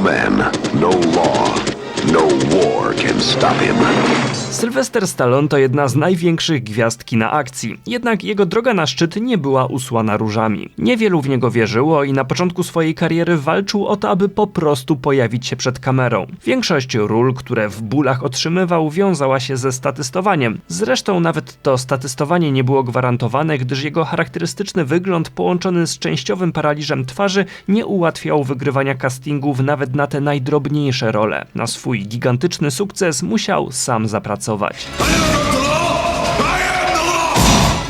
man, no law, no war can stop him. Sylwester Stallone to jedna z największych gwiazd kina akcji, jednak jego droga na szczyt nie była usłana różami. Niewielu w niego wierzyło i na początku swojej kariery walczył o to, aby po prostu pojawić się przed kamerą. Większość ról, które w bólach otrzymywał, wiązała się ze statystowaniem. Zresztą nawet to statystowanie nie było gwarantowane, gdyż jego charakterystyczny wygląd połączony z częściowym paraliżem twarzy nie ułatwiał wygrywania castingów nawet na te najdrobniejsze role. Na swój gigantyczny sukces musiał sam zapracować.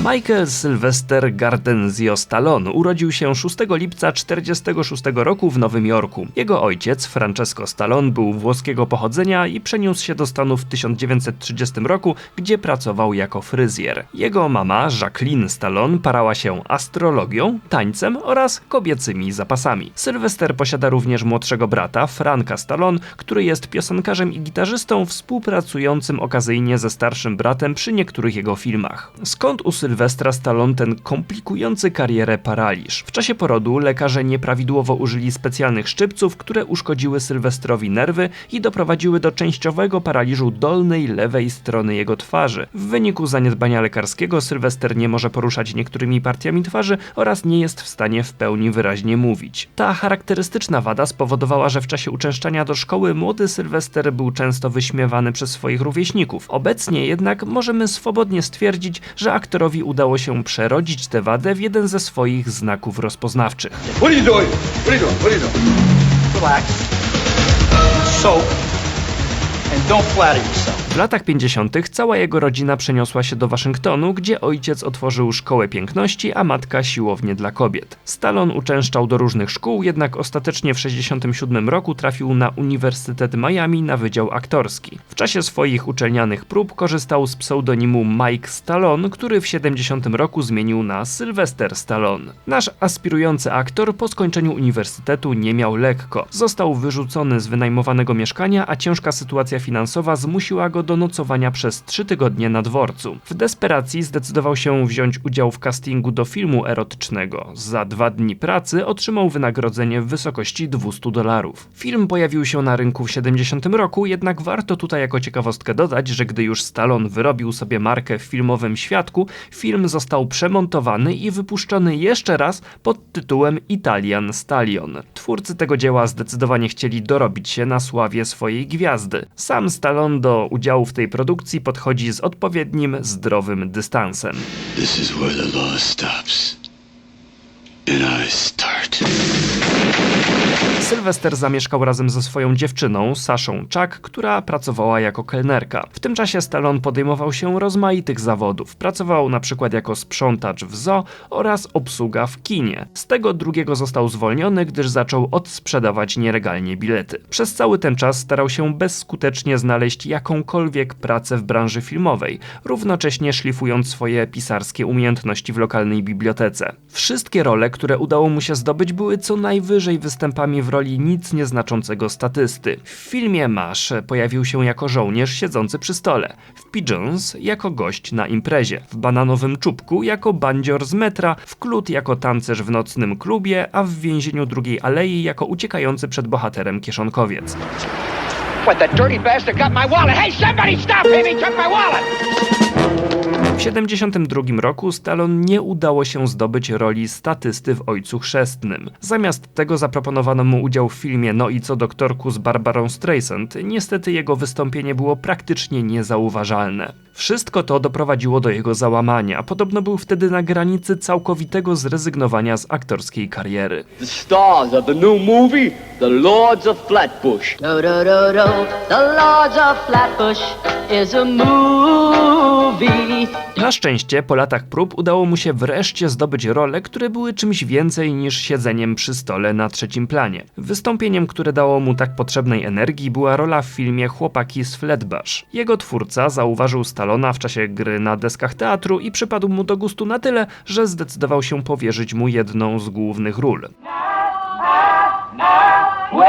Michael Sylvester Gardenzio Stallone urodził się 6 lipca 1946 roku w Nowym Jorku. Jego ojciec, Francesco Stallone, był włoskiego pochodzenia i przeniósł się do Stanów w 1930 roku, gdzie pracował jako fryzjer. Jego mama, Jacqueline Stallone, parała się astrologią, tańcem oraz kobiecymi zapasami. Sylwester posiada również młodszego brata, Franka Stallone, który jest piosenkarzem i gitarzystą współpracującym okazyjnie ze starszym bratem przy niektórych jego filmach. Skąd u Sylwestra Stallone ten komplikujący karierę paraliż? W czasie porodu lekarze nieprawidłowo użyli specjalnych szczypców, które uszkodziły Sylwestrowi nerwy i doprowadziły do częściowego paraliżu dolnej lewej strony jego twarzy. W wyniku zaniedbania lekarskiego Sylwester nie może poruszać niektórymi partiami twarzy oraz nie jest w stanie w pełni wyraźnie mówić. Ta charakterystyczna wada spowodowała, że w czasie uczęszczania do szkoły młody Sylwester był często wyśmiewany przez swoich rówieśników. Obecnie jednak możemy swobodnie stwierdzić, że aktorowi udało się przerodzić tę wadę w jeden ze swoich znaków rozpoznawczych. What are you doing? What are you doing? What are you doing? relax, soak, W latach 50. cała jego rodzina przeniosła się do Waszyngtonu, gdzie ojciec otworzył szkołę piękności, a matka siłownię dla kobiet. Stallone uczęszczał do różnych szkół, jednak ostatecznie w 67 roku trafił na Uniwersytet Miami na wydział aktorski. W czasie swoich uczelnianych prób korzystał z pseudonimu Mike Stallone, który w 70 roku zmienił na Sylvester Stallone. Nasz aspirujący aktor po skończeniu uniwersytetu nie miał lekko. Został wyrzucony z wynajmowanego mieszkania, a ciężka sytuacja finansowa zmusiła go do nocowania przez trzy tygodnie na dworcu. W desperacji zdecydował się wziąć udział w castingu do filmu erotycznego. Za dwa dni pracy otrzymał wynagrodzenie w wysokości 200 dolarów. Film pojawił się na rynku w 70 roku, jednak warto tutaj jako ciekawostkę dodać, że gdy już Stallone wyrobił sobie markę w filmowym świadku, film został przemontowany i wypuszczony jeszcze raz pod tytułem Italian Stallion. Twórcy tego dzieła zdecydowanie chcieli dorobić się na sławie swojej gwiazdy. Sam Stallone do udziału w tej produkcji podchodzi z odpowiednim, zdrowym dystansem. This is where the law stops. Sylwester zamieszkał razem ze swoją dziewczyną, Saszą Chuck, która pracowała jako kelnerka. W tym czasie Stallone podejmował się rozmaitych zawodów. Pracował na przykład jako sprzątacz w zoo oraz obsługa w kinie. Z tego drugiego został zwolniony, gdyż zaczął odsprzedawać nielegalnie bilety. Przez cały ten czas starał się bezskutecznie znaleźć jakąkolwiek pracę w branży filmowej, równocześnie szlifując swoje pisarskie umiejętności w lokalnej bibliotece. Wszystkie role, które udało mu się zdobyć, były co najwyżej występami w roli nic nieznaczącego statysty. W filmie Masz pojawił się jako żołnierz siedzący przy stole, w Pigeons jako gość na imprezie, w Bananowym Czubku jako bandzior z metra, w Klut jako tancerz w nocnym klubie, a w więzieniu drugiej alei jako uciekający przed bohaterem kieszonkowiec. What, that dirty bastard got my wallet? Hey, somebody stop him! He took my wallet! W 1972 roku Stallone nie udało się zdobyć roli statysty w Ojcu Chrzestnym. Zamiast tego zaproponowano mu udział w filmie No i co doktorku z Barbarą Streisand. Niestety jego wystąpienie było praktycznie niezauważalne. Wszystko to doprowadziło do jego załamania. Podobno był wtedy na granicy całkowitego zrezygnowania z aktorskiej kariery. The stars of the new movie, The Lords of Flatbush. Do do do do. The Lords of Flatbush is a movie. Na szczęście po latach prób udało mu się wreszcie zdobyć role, które były czymś więcej niż siedzeniem przy stole na trzecim planie. Wystąpieniem, które dało mu tak potrzebnej energii, była rola w filmie Chłopaki z Flatbush. Jego twórca zauważył Stallona w czasie gry na deskach teatru i przypadł mu do gustu na tyle, że zdecydował się powierzyć mu jedną z głównych ról. Film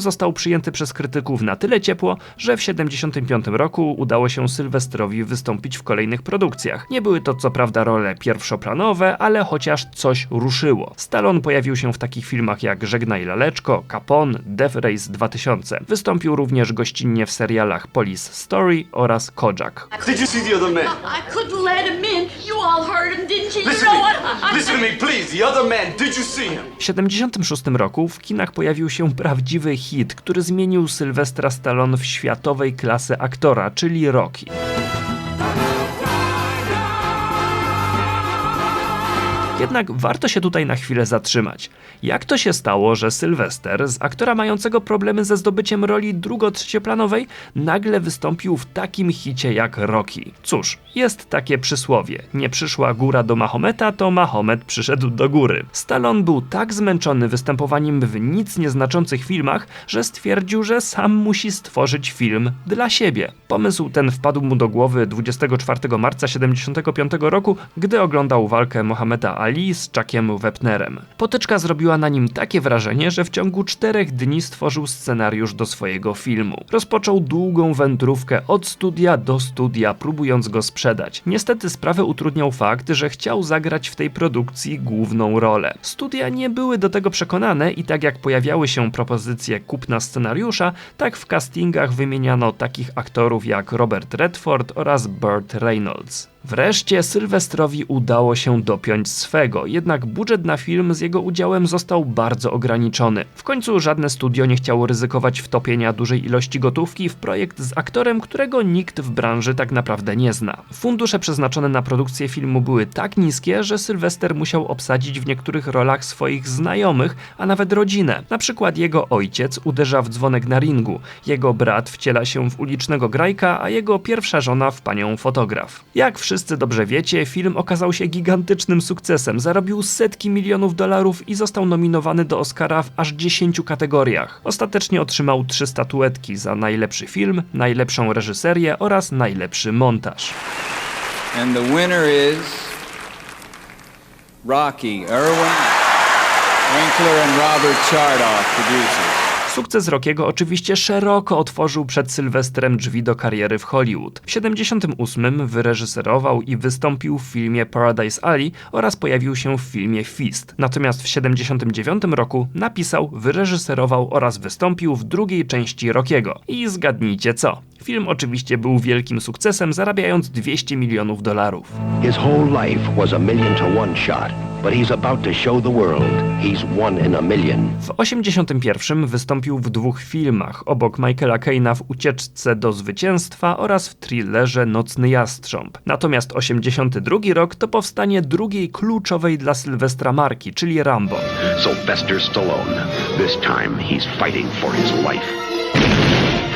Film został przyjęty przez krytyków na tyle ciepło, że w 75 roku udało się Sylwestrowi wystąpić w kolejnych produkcjach. Nie były to co prawda role pierwszoplanowe, ale chociaż coś ruszyło. Stallone pojawił się w takich filmach jak Żegnaj Laleczko, Capone, Death Race 2000. Wystąpił również gościnnie w serialach Police Story oraz Kojak. Did you see the other man? I couldn't let him in. You all heard him, didn't you? You Listen know to what? I- Listen to me, please. The other man. Did you see him? W 76 roku w kinach pojawił się prawdziwy hit, który zmienił Sylwestra Stallone w światowej klasy aktora, czyli Rocky. Jednak warto się tutaj na chwilę zatrzymać. Jak to się stało, że Sylwester, z aktora mającego problemy ze zdobyciem roli drugo-trzecioplanowej, nagle wystąpił w takim hicie jak Rocky? Cóż, jest takie przysłowie: nie przyszła góra do Mahometa, to Mahomet przyszedł do góry. Stallone był tak zmęczony występowaniem w nic nieznaczących filmach, że stwierdził, że sam musi stworzyć film dla siebie. Pomysł ten wpadł mu do głowy 24 marca 75 roku, gdy oglądał walkę Mohameda Z Chuckiem Wepnerem. Potyczka zrobiła na nim takie wrażenie, że w ciągu czterech dni stworzył scenariusz do swojego filmu. Rozpoczął długą wędrówkę od studia do studia, próbując go sprzedać. Niestety sprawę utrudniał fakt, że chciał zagrać w tej produkcji główną rolę. Studia nie były do tego przekonane i tak jak pojawiały się propozycje kupna scenariusza, tak w castingach wymieniano takich aktorów jak Robert Redford oraz Burt Reynolds. Wreszcie Sylwestrowi udało się dopiąć swego, jednak budżet na film z jego udziałem został bardzo ograniczony. W końcu żadne studio nie chciało ryzykować wtopienia dużej ilości gotówki w projekt z aktorem, którego nikt w branży tak naprawdę nie zna. Fundusze przeznaczone na produkcję filmu były tak niskie, że Sylwester musiał obsadzić w niektórych rolach swoich znajomych, a nawet rodzinę. Na przykład jego ojciec uderza w dzwonek na ringu, jego brat wciela się w ulicznego grajka, a jego pierwsza żona w panią fotograf. Jak wszyscy dobrze wiecie, film okazał się gigantycznym sukcesem, zarobił setki milionów dolarów i został nominowany do Oscara w aż 10 kategoriach. Ostatecznie otrzymał trzy statuetki za najlepszy film, najlepszą reżyserię oraz najlepszy montaż. And the winner is Rocky Irwin Winkler and Robert Chardoff, producers. Sukces Rockiego oczywiście szeroko otworzył przed Sylwestrem drzwi do kariery w Hollywood. W 78 wyreżyserował i wystąpił w filmie Paradise Alley oraz pojawił się w filmie Fist. Natomiast w 79 roku napisał, wyreżyserował oraz wystąpił w drugiej części Rockiego. I zgadnijcie co? Film oczywiście był wielkim sukcesem, zarabiając 200 milionów dolarów. His whole life was a million to one shot, but he's about to show the world he's one in a million. W 81 wystąpił w dwóch filmach, obok Michaela Caina w Ucieczce do Zwycięstwa oraz w thrillerze Nocny Jastrząb. Natomiast 82 rok to powstanie drugiej kluczowej dla Sylwestra marki, czyli Rambo. Sylvester Stallone. This time he's fighting for his life.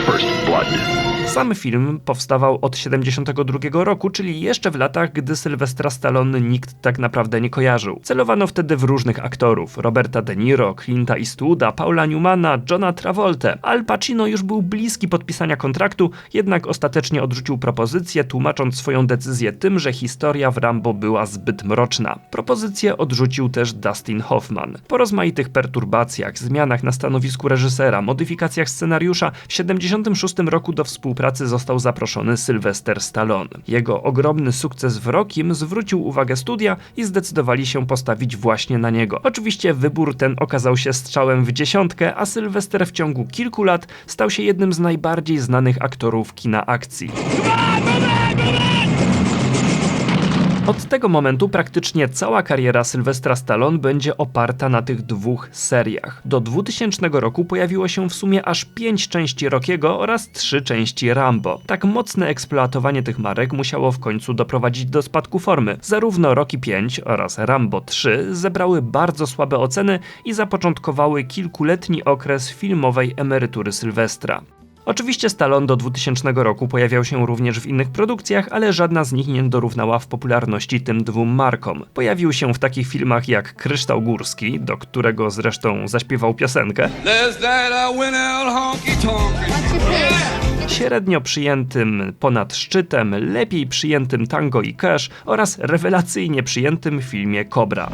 First Blood. Sam film powstawał od 72 roku, czyli jeszcze w latach, gdy Sylwestra Stallone nikt tak naprawdę nie kojarzył. Celowano wtedy w różnych aktorów: Roberta De Niro, Clint'a Eastwooda, Paula Newmana, Johna Travolta. Al Pacino już był bliski podpisania kontraktu, jednak ostatecznie odrzucił propozycję, tłumacząc swoją decyzję tym, że historia w Rambo była zbyt mroczna. Propozycję odrzucił też Dustin Hoffman. Po rozmaitych perturbacjach, zmianach na stanowisku reżysera, modyfikacjach scenariusza, w 76 roku do współpracy został zaproszony Sylvester Stallone. Jego ogromny sukces w Rockim zwrócił uwagę studia i zdecydowali się postawić właśnie na niego. Oczywiście wybór ten okazał się strzałem w dziesiątkę, a Sylwester w ciągu kilku lat stał się jednym z najbardziej znanych aktorów kina akcji. Od tego momentu praktycznie cała kariera Sylwestra Stallone będzie oparta na tych dwóch seriach. Do 2000 roku pojawiło się w sumie aż 5 części Rockiego oraz 3 części Rambo. Tak mocne eksploatowanie tych marek musiało w końcu doprowadzić do spadku formy. Zarówno Rocky 5 oraz Rambo 3 zebrały bardzo słabe oceny i zapoczątkowały kilkuletni okres filmowej emerytury Sylwestra. Oczywiście Stallone do 2000 roku pojawiał się również w innych produkcjach, ale żadna z nich nie dorównała w popularności tym dwóm markom. Pojawił się w takich filmach jak Kryształ Górski, do którego zresztą zaśpiewał piosenkę, tonk. średnio przyjętym Ponad Szczytem, lepiej przyjętym Tango i Cash oraz rewelacyjnie przyjętym filmie Cobra.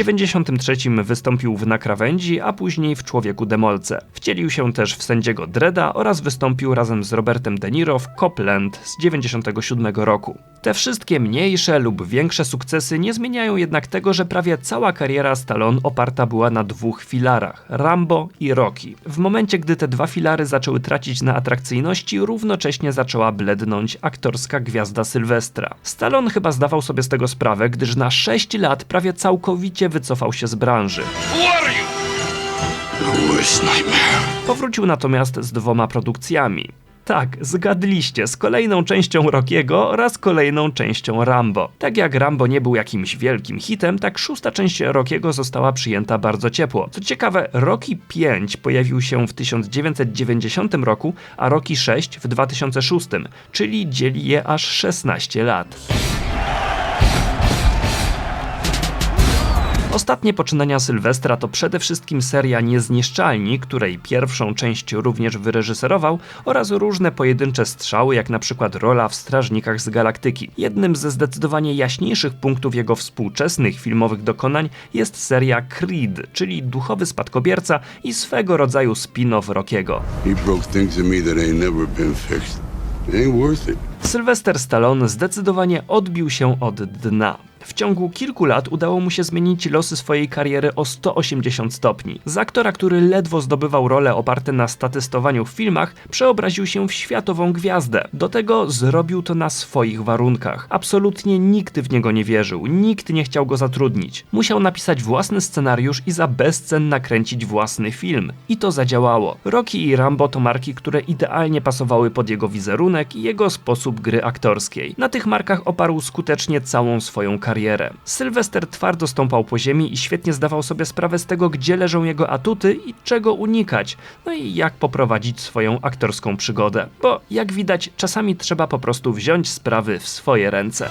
93 wystąpił w Na krawędzi, a później w Człowieku Demolce. Wcielił się też w sędziego Dreda oraz wystąpił razem z Robertem De Niro w Copland z 97 roku. Te wszystkie mniejsze lub większe sukcesy nie zmieniają jednak tego, że prawie cała kariera Stallone oparta była na dwóch filarach Rambo i Rocky. W momencie, gdy te dwa filary zaczęły tracić na atrakcyjności, równocześnie zaczęła blednąć aktorska gwiazda Sylwestra. Stallone chyba zdawał sobie z tego sprawę, gdyż na 6 lat prawie całkowicie wycofał się z branży. Powrócił natomiast z dwoma produkcjami. Tak, zgadliście, z kolejną częścią Rockiego oraz kolejną częścią Rambo. Tak jak Rambo nie był jakimś wielkim hitem, tak szósta część Rockiego została przyjęta bardzo ciepło. Co ciekawe, Rocky 5 pojawił się w 1990 roku, a Rocky 6 w 2006, czyli dzieli je aż 16 lat. Ostatnie poczynania Sylwestra to przede wszystkim seria Niezniszczalni, której pierwszą część również wyreżyserował, oraz różne pojedyncze strzały, jak na przykład rola w Strażnikach z Galaktyki. Jednym ze zdecydowanie jaśniejszych punktów jego współczesnych filmowych dokonań jest seria Creed, czyli duchowy spadkobierca i swego rodzaju spin-off Rockiego. He broke things in me that ain't never been fixed. It ain't worth it. Sylwester Stallone zdecydowanie odbił się od dna. W ciągu kilku lat udało mu się zmienić losy swojej kariery o 180 stopni. Z aktora, który ledwo zdobywał role oparte na statystowaniu w filmach, przeobraził się w światową gwiazdę. Do tego zrobił to na swoich warunkach. Absolutnie nikt w niego nie wierzył, nikt nie chciał go zatrudnić. Musiał napisać własny scenariusz i za bezcen nakręcić własny film. I to zadziałało. Rocky i Rambo to marki, które idealnie pasowały pod jego wizerunek i jego sposób gry aktorskiej. Na tych markach oparł skutecznie całą swoją karierę. Sylwester twardo stąpał po ziemi i świetnie zdawał sobie sprawę z tego, gdzie leżą jego atuty i czego unikać, no i jak poprowadzić swoją aktorską przygodę. Bo jak widać, czasami trzeba po prostu wziąć sprawy w swoje ręce.